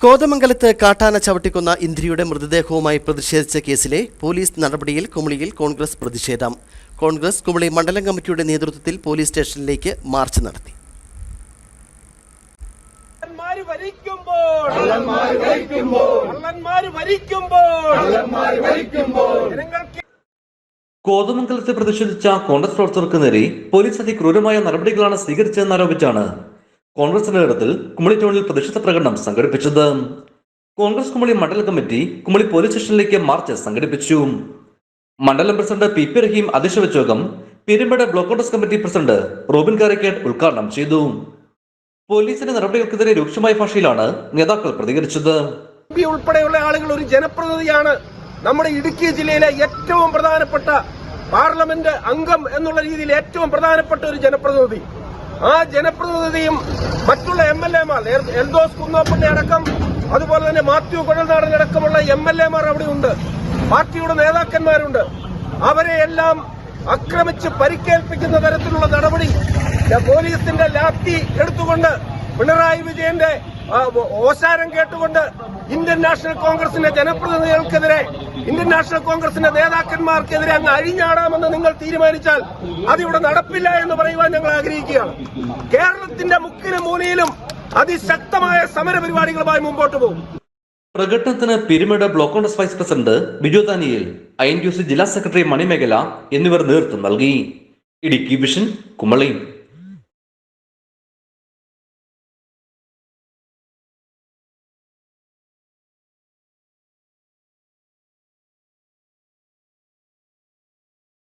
കോതമംഗലത്ത് കാട്ടാന ചവിട്ടിക്കുന്ന ഇന്ദ്രിയുടെ മൃതദേഹവുമായി പ്രതിഷേധിച്ച കേസിലെ പോലീസ് നടപടിയിൽ കുമളിയിൽ കോൺഗ്രസ് പ്രതിഷേധം. കോൺഗ്രസ് കുമളി മണ്ഡലം കമ്മിറ്റിയുടെ നേതൃത്വത്തിൽ പോലീസ് സ്റ്റേഷനിലേക്ക് മാർച്ച് നടത്തി. കോതമംഗലത്ത് പ്രതിഷേധിച്ച കോൺഗ്രസ് പ്രവർത്തകർക്ക് നേരെ പോലീസ് അതിക്രൂരമായ നടപടികളാണ് സ്വീകരിച്ചതെന്നാരോപിച്ചാണ് കോൺഗ്രസ് നേതൃത്വത്തിൽ കുമളി ടൗണിൽ പ്രതിഷേധ പ്രകടനം സംഘടിപ്പിച്ചത്. കോൺഗ്രസ് കുമളി മണ്ഡല കമ്മിറ്റി കുമളി പോലീസ് സ്റ്റേഷനിലേക്ക് മാർച്ച് സംഘടിപ്പിച്ചു. മണ്ഡലം പ്രസിഡന്റ് പി പി റഹീം അധ്യക്ഷ യോഗം Perumbada block Congress committee president Robin Karakkat ഉദ്ഘാടനം ചെയ്തു. പോലീസിന്റെ നടപടികൾക്കെതിരെ രൂക്ഷമായ ഭാഷയിലാണ് നേതാക്കൾ പ്രതികരിച്ചത്. ഉൾപ്പെടെയുള്ള ആളുകൾ ഒരു ജനപ്രതിനിധിയാണ് നമ്മുടെ ഇടുക്കി ജില്ലയിലെ ഏറ്റവും പ്രധാനപ്പെട്ട പാർലമെന്റ് അംഗം എന്നുള്ള രീതിയിൽ ഏറ്റവും പ്രധാനപ്പെട്ട ഒരു ജനപ്രതിനിധി. ആ ജനപ്രതിനിധിയും മറ്റുള്ള എം എൽ എമാർ എൽദോസ് കുന്നോപ്പള്ളി അടക്കം അതുപോലെ തന്നെ മാത്യു കുഴൽനാടൻ അടക്കമുള്ള എം എൽ എമാർ അവിടെ ഉണ്ട് പാർട്ടിയുടെ നേതാക്കന്മാരുണ്ട്. അവരെ എല്ലാം അക്രമിച്ച് പരിക്കേൽപ്പിക്കുന്ന തരത്തിലുള്ള നടപടി പോലീസിന്റെ ലാത്തി എടുത്തുകൊണ്ട് പിണറായി വിജയന്റെ ഓശാരം കേട്ടുകൊണ്ട് ഇന്ത്യൻ നാഷണൽ കോൺഗ്രസിന്റെ ജനപ്രതിനിധികൾക്കെതിരെ ഇന്ത്യൻ നാഷണൽ കോൺഗ്രസിന്റെ നേതാക്കന്മാർക്കെതിരെ അങ്ങ് അഴിഞ്ഞാടാമെന്ന് നിങ്ങൾ തീരുമാനിച്ചാൽ അതിവിടെ നടപ്പില്ല എന്ന് പറയുവാൻ ഞങ്ങൾ ആഗ്രഹിക്കുകയാണ്. കേരളത്തിന്റെ മുക്കിലും മൂലയിലും അതിശക്തമായ സമരപരിപാടികളുമായി മുമ്പോട്ട് പോകും. പ്രകടനത്തിന് Peermade block Congress vice president Biju Daniel I N ജില്ലാ സെക്രട്ടറി മണിമേഖല എന്നിവർ നേതൃത്വം നൽകി. ഇടുക്കി വിഷൻ കുമളി.